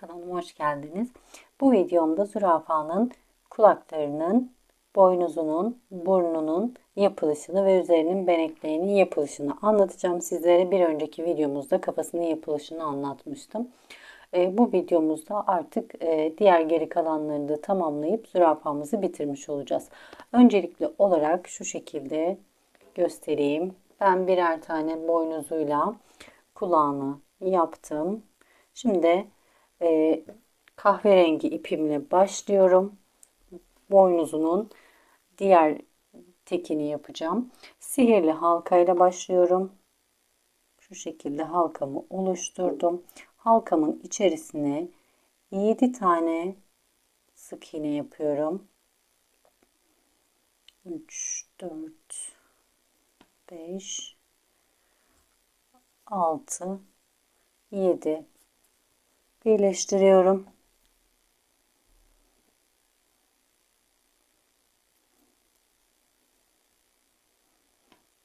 Kanalıma hoş geldiniz. Bu videomda zürafanın kulaklarının, boynuzunun, burnunun yapılışını ve üzerinin beneklerinin yapılışını anlatacağım. Sizlere bir önceki videomuzda kafasının yapılışını anlatmıştım. E, bu videomuzda artık e, diğer geri kalanlarını da tamamlayıp zürafamızı bitirmiş olacağız. Öncelikli olarak şu şekilde göstereyim. Ben birer tane boynuzuyla kulağını yaptım. Şimdi e, kahverengi ipimle başlıyorum. Boynuzunun diğer tekini yapacağım. Sihirli halkayla başlıyorum. Şu şekilde halkamı oluşturdum. Halkamın içerisine 7 tane sık iğne yapıyorum. 3 4 5 6 7 birleştiriyorum.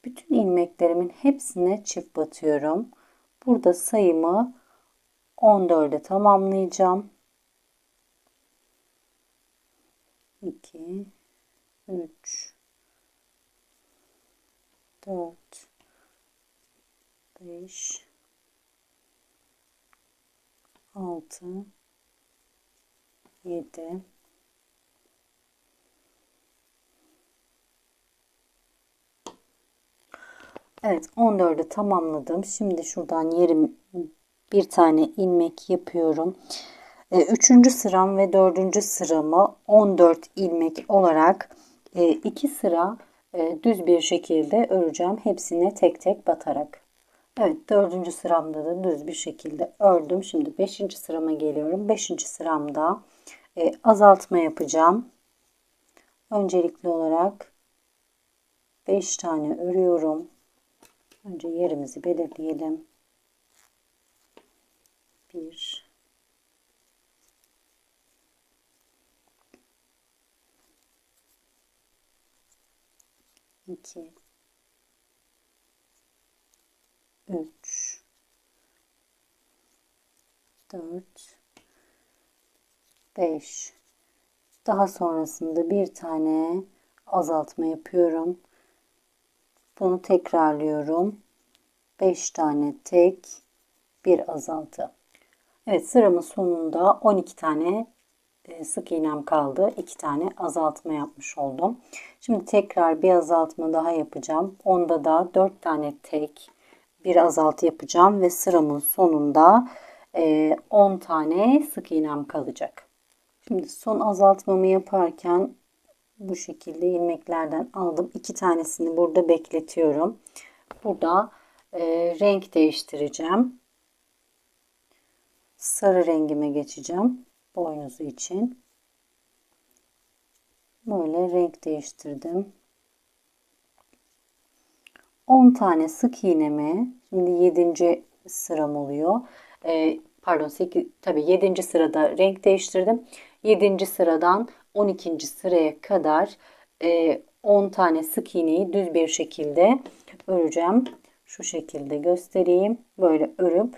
Bütün ilmeklerimin hepsine çift batıyorum. Burada sayımı 14'e tamamlayacağım. 2 3 4 5 6 7 Evet 14'ü tamamladım. Şimdi şuradan yerim bir tane ilmek yapıyorum. E, üçüncü sıram ve dördüncü sıramı 14 ilmek olarak e, iki sıra e, düz bir şekilde öreceğim. Hepsine tek tek batarak. Evet dördüncü sıramda da düz bir şekilde ördüm. Şimdi beşinci sırama geliyorum. Beşinci sıramda e, azaltma yapacağım. Öncelikli olarak 5 tane örüyorum. Önce yerimizi belirleyelim. 1 2 3 4 5 daha sonrasında bir tane azaltma yapıyorum. Bunu tekrarlıyorum. 5 tane tek bir azaltı. Evet sıramın sonunda 12 tane e, sık iğnem kaldı. 2 tane azaltma yapmış oldum. Şimdi tekrar bir azaltma daha yapacağım. Onda da 4 tane tek bir azaltı yapacağım ve sıramın sonunda 10 e, tane sık iğnem kalacak. Şimdi son azaltmamı yaparken bu şekilde ilmeklerden aldım. iki tanesini burada bekletiyorum. Burada e, renk değiştireceğim. Sarı rengime geçeceğim. Boynuzu için. Böyle renk değiştirdim. 10 tane sık iğnemi şimdi 7. sıram oluyor. Ee, pardon 8 tabii 7. sırada renk değiştirdim. 7. sıradan 12. sıraya kadar e, 10 tane sık iğneyi düz bir şekilde öreceğim. Şu şekilde göstereyim. Böyle örüp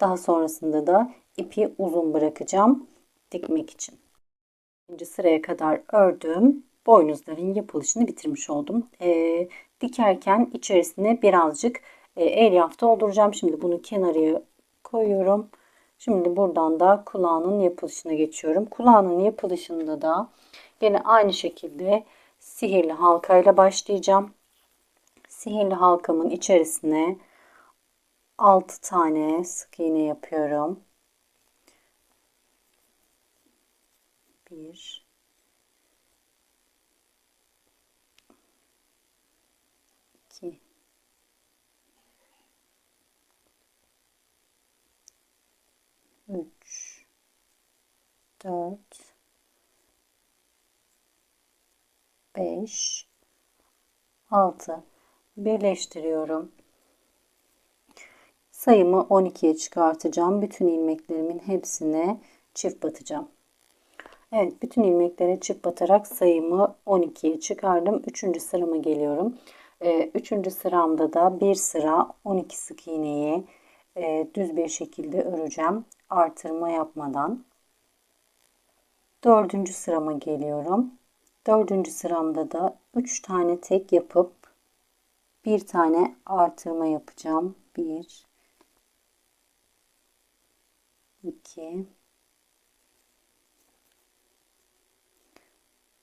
daha sonrasında da ipi uzun bırakacağım dikmek için. 2. sıraya kadar ördüm. Boynuzların yapılışını bitirmiş oldum. E, dikerken içerisine birazcık e, elyaf dolduracağım. Şimdi bunu kenarıya koyuyorum. Şimdi buradan da kulağının yapılışına geçiyorum. Kulağının yapılışında da yine aynı şekilde sihirli halkayla başlayacağım. Sihirli halkamın içerisine 6 tane sık iğne yapıyorum. 1 2 3 4 5 6 birleştiriyorum. Sayımı 12'ye çıkartacağım. Bütün ilmeklerimin hepsine çift batacağım. Evet bütün ilmeklere çift batarak sayımı 12'ye çıkardım. 3. sırama geliyorum. 3. Ee, sıramda da bir sıra 12 sık iğneyi e, düz bir şekilde öreceğim. Artırma yapmadan. Dördüncü sırama geliyorum. Dördüncü sıramda da 3 tane tek yapıp bir tane artırma yapacağım. 1 2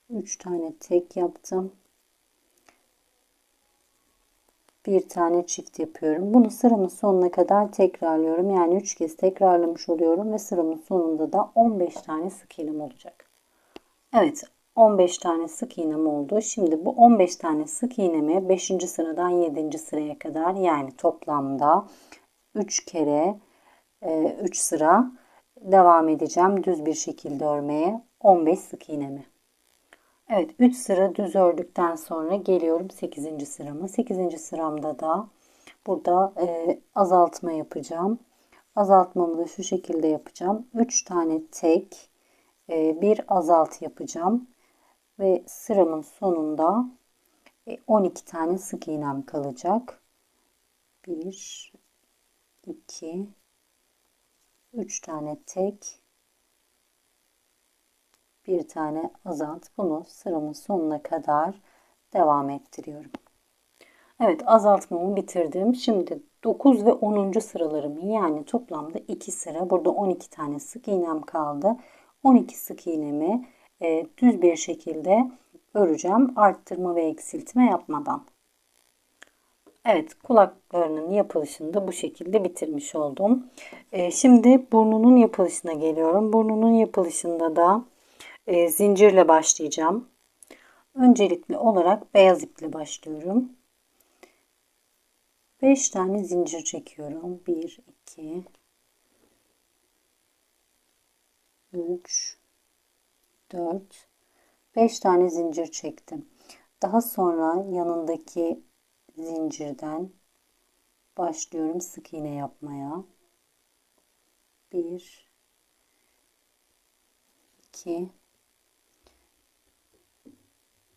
3 tane tek yaptım. Bir tane çift yapıyorum. Bunu sıramın sonuna kadar tekrarlıyorum. Yani 3 kez tekrarlamış oluyorum ve sıramın sonunda da 15 tane sık iğnem olacak. Evet 15 tane sık iğnem oldu. Şimdi bu 15 tane sık iğnemi 5. sıradan 7. sıraya kadar yani toplamda 3 kere 3 e, sıra devam edeceğim düz bir şekilde örmeye 15 sık iğnemi. Evet 3 sıra düz ördükten sonra geliyorum 8. sırama. 8. sıramda da burada e, azaltma yapacağım. Azaltmamı da şu şekilde yapacağım. 3 tane tek e, bir azalt yapacağım. Ve sıramın sonunda 12 e, tane sık iğnem kalacak. 1 2 3 tane tek bir tane azalt. Bunu sıramın sonuna kadar devam ettiriyorum. Evet azaltmamı bitirdim. Şimdi 9 ve 10. sıralarımı yani toplamda 2 sıra. Burada 12 tane sık iğnem kaldı. 12 sık iğnemi e, düz bir şekilde öreceğim. Arttırma ve eksiltme yapmadan. Evet kulaklarının yapılışını da bu şekilde bitirmiş oldum. E, şimdi burnunun yapılışına geliyorum. Burnunun yapılışında da e, zincirle başlayacağım. Öncelikli olarak beyaz iple başlıyorum. 5 tane zincir çekiyorum. 1 2 3 4 5 tane zincir çektim. Daha sonra yanındaki zincirden başlıyorum sık iğne yapmaya. 1 2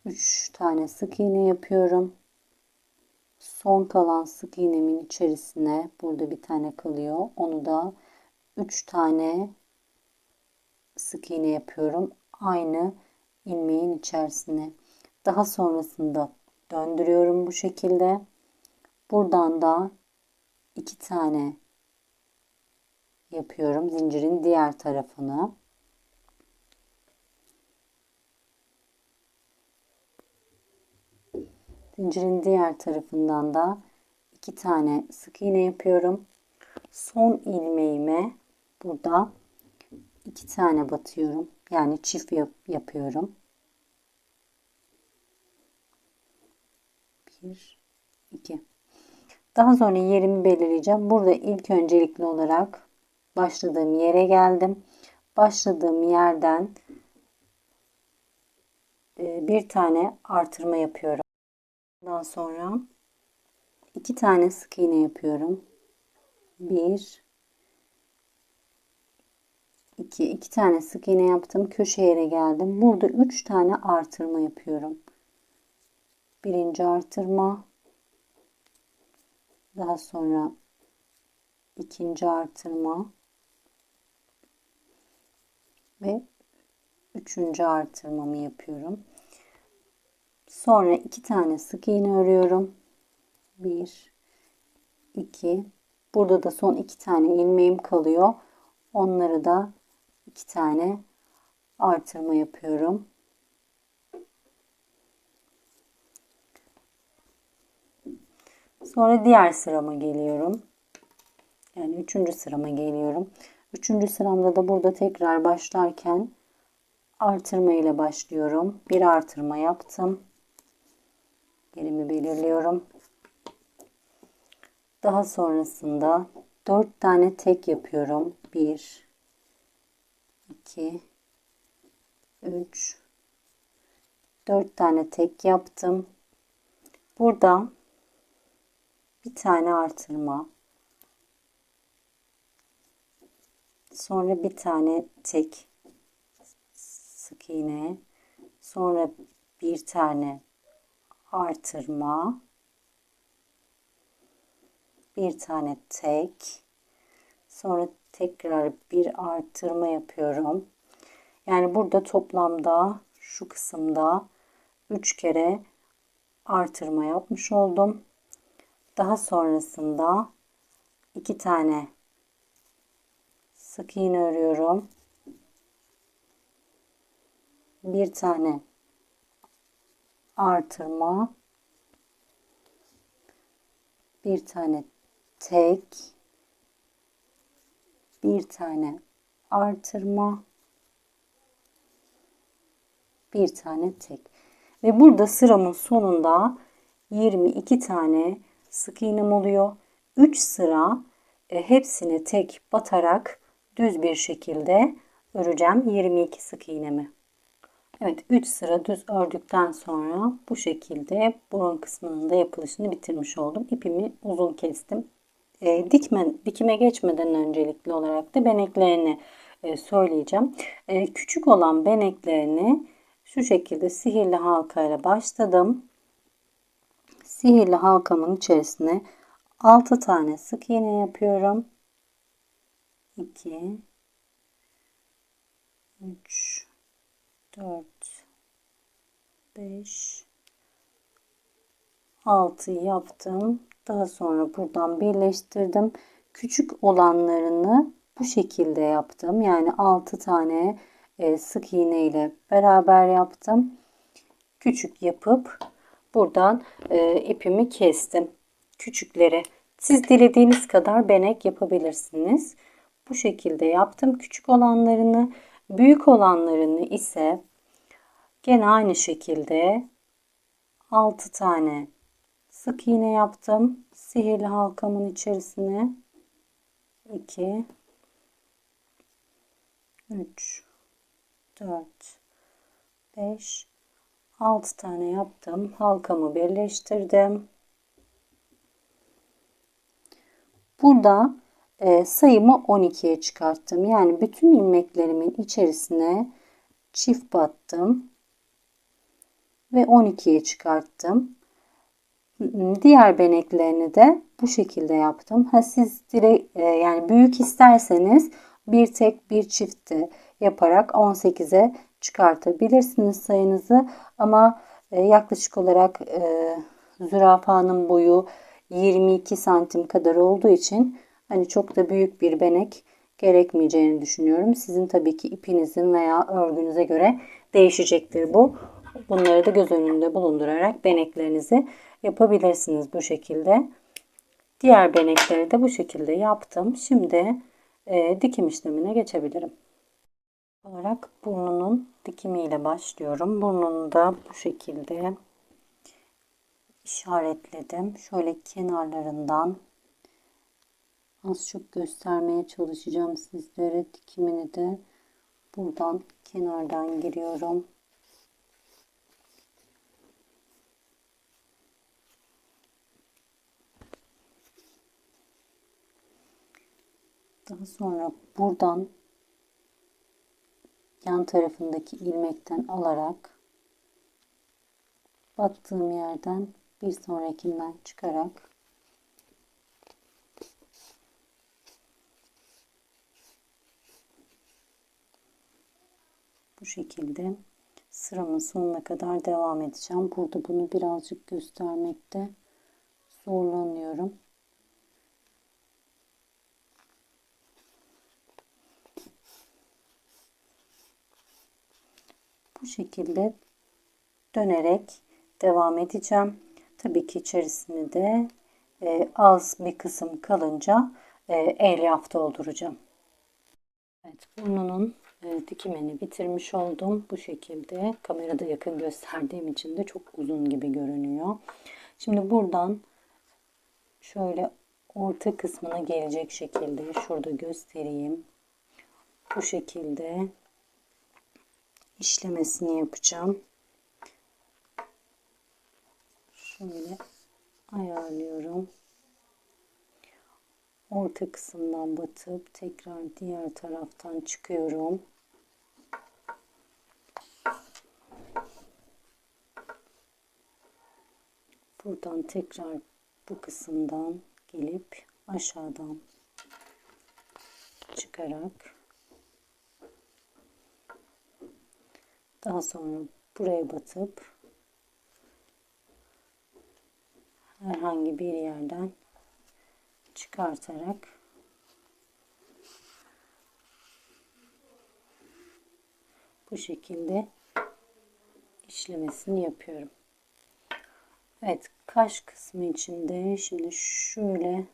3 tane sık iğne yapıyorum. Son kalan sık iğnemin içerisine burada bir tane kalıyor. Onu da 3 tane sık iğne yapıyorum. Aynı ilmeğin içerisine. Daha sonrasında döndürüyorum bu şekilde. Buradan da iki tane yapıyorum zincirin diğer tarafını. Zincirin diğer tarafından da iki tane sık iğne yapıyorum. Son ilmeğime burada iki tane batıyorum. Yani çift yap yapıyorum. Bir, iki. Daha sonra yerimi belirleyeceğim. Burada ilk öncelikli olarak başladığım yere geldim. Başladığım yerden e, bir tane artırma yapıyorum. Ondan sonra iki tane sık iğne yapıyorum. Bir, iki, iki tane sık iğne yaptım. Köşe yere geldim. Burada üç tane artırma yapıyorum. Birinci artırma. Daha sonra ikinci artırma. Ve üçüncü artırmamı yapıyorum. Sonra iki tane sık iğne örüyorum. Bir, iki. Burada da son iki tane ilmeğim kalıyor. Onları da iki tane artırma yapıyorum. Sonra diğer sırama geliyorum. Yani üçüncü sırama geliyorum. Üçüncü sıramda da burada tekrar başlarken artırma ile başlıyorum. Bir artırma yaptım yerimi belirliyorum. Daha sonrasında 4 tane tek yapıyorum. 1 2 3 4 tane tek yaptım. Burada bir tane artırma. Sonra bir tane tek sık iğne. Sonra bir tane artırma bir tane tek Sonra tekrar bir artırma yapıyorum. Yani burada toplamda şu kısımda 3 kere artırma yapmış oldum. Daha sonrasında iki tane sık iğne örüyorum. Bir tane artırma bir tane tek bir tane artırma bir tane tek. Ve burada sıramın sonunda 22 tane sık iğnem oluyor. 3 sıra e, hepsini tek batarak düz bir şekilde öreceğim 22 sık iğnemi Evet 3 sıra düz ördükten sonra bu şekilde burun kısmının da yapılışını bitirmiş oldum. İpimi uzun kestim. E, dikme, dikime geçmeden öncelikli olarak da beneklerini e, söyleyeceğim. E, küçük olan beneklerini şu şekilde sihirli halkayla başladım. Sihirli halkamın içerisine 6 tane sık iğne yapıyorum. 2 3 4 5 6 yaptım. Daha sonra buradan birleştirdim. Küçük olanlarını bu şekilde yaptım. Yani 6 tane e, sık iğne ile beraber yaptım. Küçük yapıp buradan e, ipimi kestim. Küçükleri siz dilediğiniz kadar benek yapabilirsiniz. Bu şekilde yaptım küçük olanlarını. Büyük olanlarını ise gene aynı şekilde 6 tane sık iğne yaptım. Sihirli halkamın içerisine 2 3 4 5 6 tane yaptım. Halkamı birleştirdim. Burada e, sayımı 12'ye çıkarttım. Yani bütün ilmeklerimin içerisine çift battım ve 12'ye çıkarttım. Diğer beneklerini de bu şekilde yaptım. Ha siz direkt e, yani büyük isterseniz bir tek bir çifti yaparak 18'e çıkartabilirsiniz sayınızı ama e, yaklaşık olarak e, zürafanın boyu 22 santim kadar olduğu için hani çok da büyük bir benek gerekmeyeceğini düşünüyorum. Sizin tabii ki ipinizin veya örgünüze göre değişecektir bu. Bunları da göz önünde bulundurarak beneklerinizi yapabilirsiniz bu şekilde. Diğer benekleri de bu şekilde yaptım. Şimdi e, dikim işlemine geçebilirim. Olarak burnunun dikimiyle başlıyorum. Burnunu da bu şekilde işaretledim. Şöyle kenarlarından az çok göstermeye çalışacağım sizlere dikimini de buradan kenardan giriyorum. Daha sonra buradan yan tarafındaki ilmekten alarak battığım yerden bir sonrakinden çıkarak bu şekilde sıramın sonuna kadar devam edeceğim. Burada bunu birazcık göstermekte zorlanıyorum. Bu şekilde dönerek devam edeceğim. Tabii ki içerisini de e, az bir kısım kalınca e, elyaf dolduracağım. Evet burnunun e, dikimini bitirmiş oldum. Bu şekilde kamerada yakın gösterdiğim için de çok uzun gibi görünüyor. Şimdi buradan şöyle orta kısmına gelecek şekilde şurada göstereyim. Bu şekilde işlemesini yapacağım. Şöyle ayarlıyorum. Orta kısımdan batıp tekrar diğer taraftan çıkıyorum. Buradan tekrar bu kısımdan gelip aşağıdan çıkarak daha sonra buraya batıp herhangi bir yerden çıkartarak bu şekilde işlemesini yapıyorum. Evet kaş kısmı içinde şimdi şöyle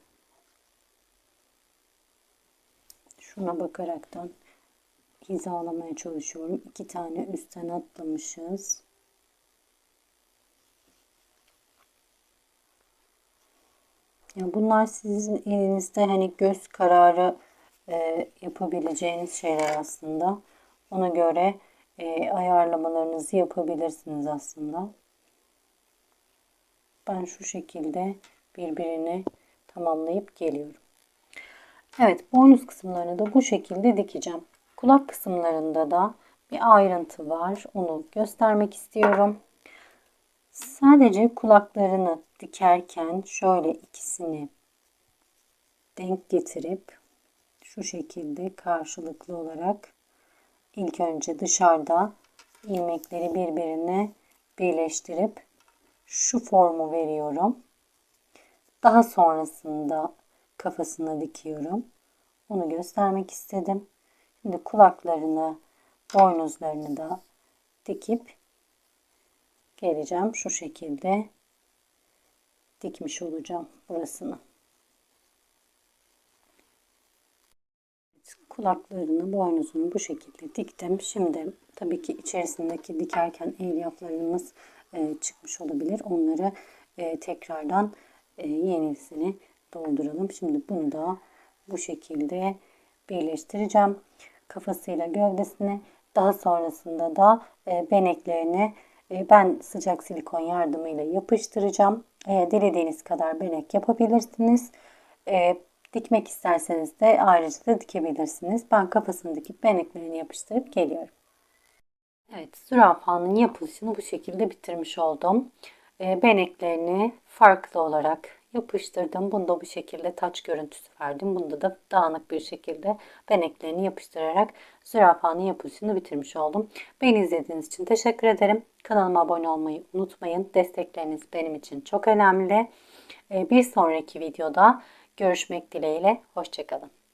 şuna bakaraktan hizalamaya çalışıyorum. İki tane üstten atlamışız. Yani bunlar sizin elinizde hani göz kararı e, yapabileceğiniz şeyler aslında. Ona göre e, ayarlamalarınızı yapabilirsiniz aslında. Ben şu şekilde birbirini tamamlayıp geliyorum. Evet boynuz kısımlarını da bu şekilde dikeceğim. Kulak kısımlarında da bir ayrıntı var. Onu göstermek istiyorum. Sadece kulaklarını dikerken şöyle ikisini denk getirip şu şekilde karşılıklı olarak ilk önce dışarıda ilmekleri birbirine birleştirip şu formu veriyorum. Daha sonrasında kafasına dikiyorum. Onu göstermek istedim. Şimdi kulaklarını, boynuzlarını da dikip geleceğim. Şu şekilde dikmiş olacağım burasını. Kulaklarını, boynuzunu bu şekilde diktim. Şimdi tabii ki içerisindeki dikerken elyaflarımız e, çıkmış olabilir. Onları e, tekrardan e, yenisini dolduralım. Şimdi bunu da bu şekilde birleştireceğim. Kafasıyla gövdesini daha sonrasında da e, beneklerini e, ben sıcak silikon yardımıyla yapıştıracağım. E, dilediğiniz kadar benek yapabilirsiniz. E, dikmek isterseniz de ayrıca da dikebilirsiniz. Ben kafasını dikip beneklerini yapıştırıp geliyorum. Evet, zürafanın yapılışını bu şekilde bitirmiş oldum. E, beneklerini farklı olarak yapıştırdım. Bunda bu şekilde taç görüntüsü verdim. Bunda da dağınık bir şekilde beneklerini yapıştırarak zürafanın yapılışını bitirmiş oldum. Beni izlediğiniz için teşekkür ederim. Kanalıma abone olmayı unutmayın. Destekleriniz benim için çok önemli. Bir sonraki videoda görüşmek dileğiyle. Hoşçakalın.